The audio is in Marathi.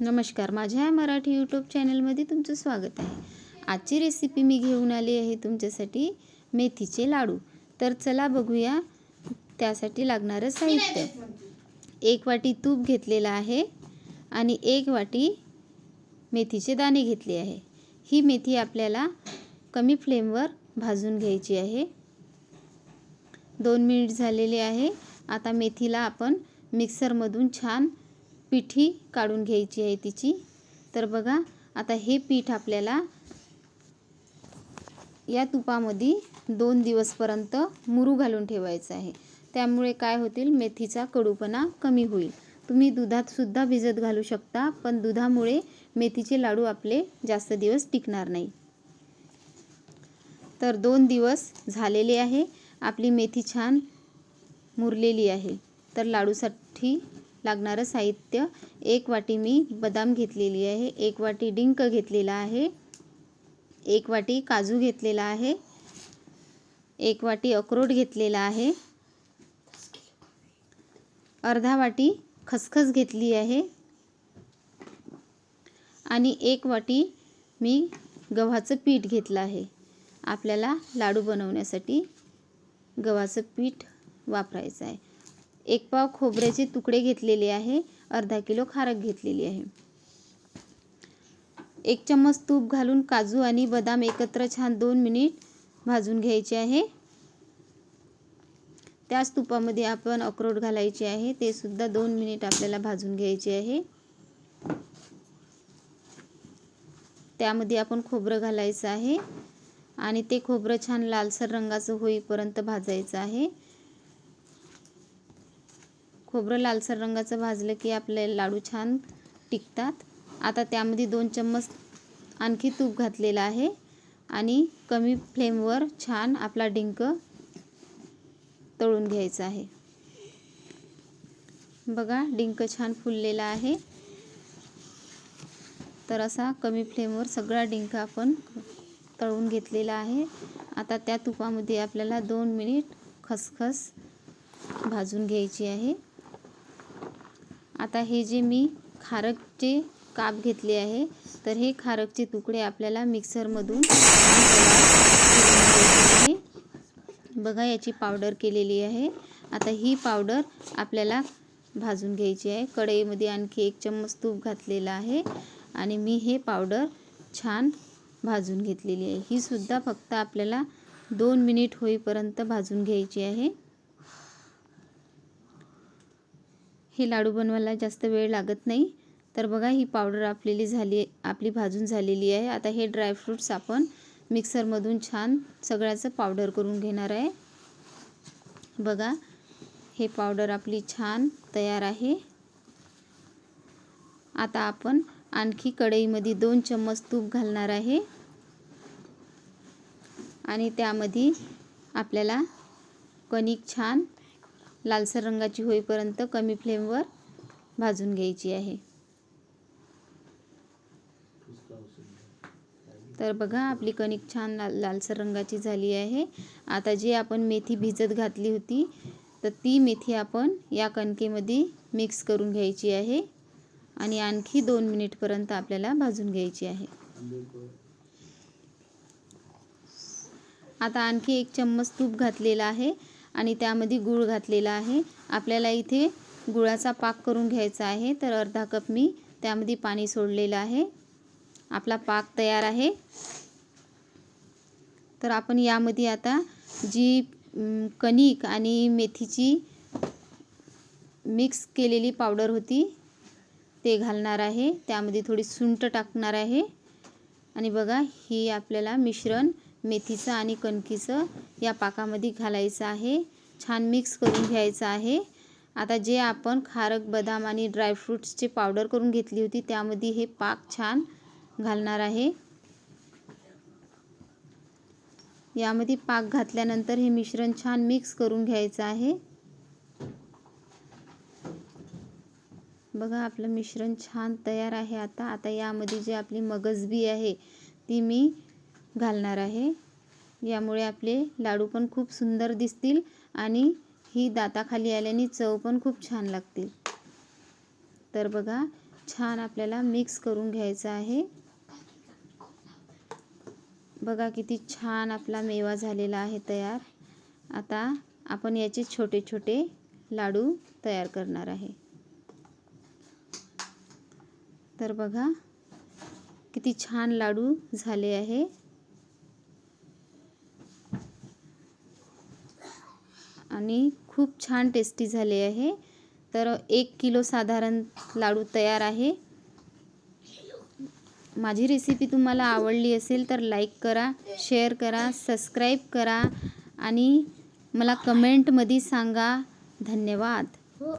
नमस्कार. माझ्या या मराठी यूट्यूब चॅनलमध्ये तुमचं स्वागत आहे. आजची रेसिपी मी घेऊन आली आहे तुमच्यासाठी मेथीचे लाडू. तर चला बघूया त्यासाठी लागणारं साहित्य. एक वाटी तूप घेतलेलं आहे आणि एक वाटी मेथीचे दाणे घेतले आहे. ही मेथी आपल्याला कमी फ्लेमवर भाजून घ्यायची आहे. दोन मिनिट झालेले आहे. आता मेथीला आपण मिक्सरमधून छान पिठी काढून घ्यायची आहे तिची. तर बघा आता हे पीठ आपल्याला या तुपामध्ये दोन दिवसपर्यंत मुरू घालून ठेवायचं आहे. त्यामुळे काय होतील? मेथीचा कडूपणा कमी होईल. तुम्ही दुधातसुद्धा भिजत घालू शकता पण दुधामुळे मेथीचे लाडू आपले जास्त दिवस टिकणार नाही. तर दोन दिवस झालेले आहे. आपली मेथी छान मुरलेली आहे. तर लाडूसाठी लागणारं साहित्य. एक वाटी मी बदाम घेतलेली आहे. एक वाटी डिंक घेतलेला आहे. एक वाटी काजू घेतलेला आहे. एक वाटी अक्रोड घेतलेला आहे. अर्धा वाटी खसखस घेतली आहे. आणि एक वाटी मी गव्हाचं पीठ घेतलं आहे. आपल्याला लाडू बनवण्यासाठी गव्हाचं पीठ वापरायचं आहे. एक पाव खोबऱ्याचे तुकडे घेतलेले आहे अर्धा किलो खारक घेतलेली आहे. एक चम्मच तूप घालून काजू आणि बदाम एकत्र छान दोन मिनिट भाजून घ्यायचे आहे. त्याच तुपामध्ये आपण अक्रोड घालायचे आहे ते सुद्धा दोन मिनिट आपल्याला भाजून घ्यायचे आहे. त्यामध्ये आपण खोबरं घालायचं आहे आणि ते खोबरं छान लालसर रंगाचं होईपर्यंत भाजायचं आहे. खोबरं लालसर रंगाचं भाजलं की आपले लाडू छान टिकतात. आता त्यामध्ये दोन चम्मच आणखी तूप घातलेलं आहे आणि कमी फ्लेमवर छान आपला डिंक तळून घ्यायचा आहे. बघा डिंक छान फुललेला आहे. तर असा कमी फ्लेमवर सगळा डिंक आपण तळून घेतलेला आहे. आता त्या तुपामध्ये आपल्याला दोन मिनिट खसखस भाजून घ्यायची आहे. आता हे जे मी खारकचे काप घेतले आहे तर हे खारकचे तुकडे आपल्याला मिक्सरमधून बघा याची पावडर केलेली आहे. आता ही पावडर आपल्याला भाजून घ्यायची आहे. कढईमध्ये आणखी एक चम्मच तूप घातलेला आहे आणि मी हे पावडर छान भाजून घेतलेली आहे. ही सुद्धा फक्त आपल्याला दोन मिनिट होईपर्यंत भाजून घ्यायची आहे. हे लाडू बनवायला जास्त वेळ लागत नाही. तर बघा ही पावडर आपलेली झाली आपली भाजून झालेली आहे. आता हे ड्रायफ्रूट्स आपण मिक्सरमधून छान सगळ्याचं पावडर करून घेणार आहे. बघा हे पावडर आपली छान तयार आहे. आता आपण आणखी कढईमध्ये दोन चम्मच तूप घालणार आहे. आणि त्यामध्ये आपल्याला कणिक छान लालसर रंगाची होईपर्यंत कमी फ्लेमवर भाजून घ्यायची आहे. तर बघा आपली कणिक छान लाल लालसर रंगाची झाली आहे. आता जी आपण मेथी भिजत घातली होती तर ती मेथी आपण या कणकेमध्ये मिक्स करून घ्यायची आहे आणि आणखी दोन मिनिटपर्यंत आपल्याला भाजून घ्यायची आहे. आता आणखी एक चम्मच तूप घातलेला आहे. आणि त्यामध्ये गूळ घातलेला आहे. आपल्याला इथे गुळाचा पाक करून घ्यायचा आहे. तर अर्धा कप मी त्यामध्ये पाणी सोडलेलं आहे. आपला पाक तयार आहे. तर आपण यामध्ये आता जी कणिक आणि मेथीची मिक्स केलेली पावडर होती ते घालणार आहे. त्यामध्ये थोडी सुंट टाकणार आहे. आणि बघा ही आपल्याला मिश्रण मेथीचं आणि कणकीचं या पाकामध्ये घालायचं आहे. छान मिक्स करून घ्यायचं आहे. आता जे आपण खारक बदाम आणि ड्रायफ्रूट्सची पावडर करून घेतली होती त्यामध्ये हे पाक छान घालणार आहे. यामध्ये पाक घातल्यानंतर हे मिश्रण छान मिक्स करून घ्यायचं आहे. बघा आपलं मिश्रण छान तयार आहे आता. आता यामध्ये जे आपली मगजबी आहे ती मी घालणार आहे. यामुळे आपले लाडू पण खूप सुंदर दिसतील आणि ही दाताखाली आल्याने चव पण खूप छान लागतील. तर बघा छान आपल्याला मिक्स करून घ्यायचं आहे. बघा किती छान आपला मेवा झालेला आहे तयार. आता आपण याचे छोटे छोटे लाडू तयार करणार आहे. तर बघा किती छान लाडू झाले आहे. आणि खूप छान टेस्टी झाले आहे. तर एक किलो साधारण लाडू तयार आहे. माझी रेसिपी तुम्हाला आवडली असेल तर लाईक करा शेअर करा सबस्क्राईब करा आणि मला कमेंटमध्ये सांगा. धन्यवाद.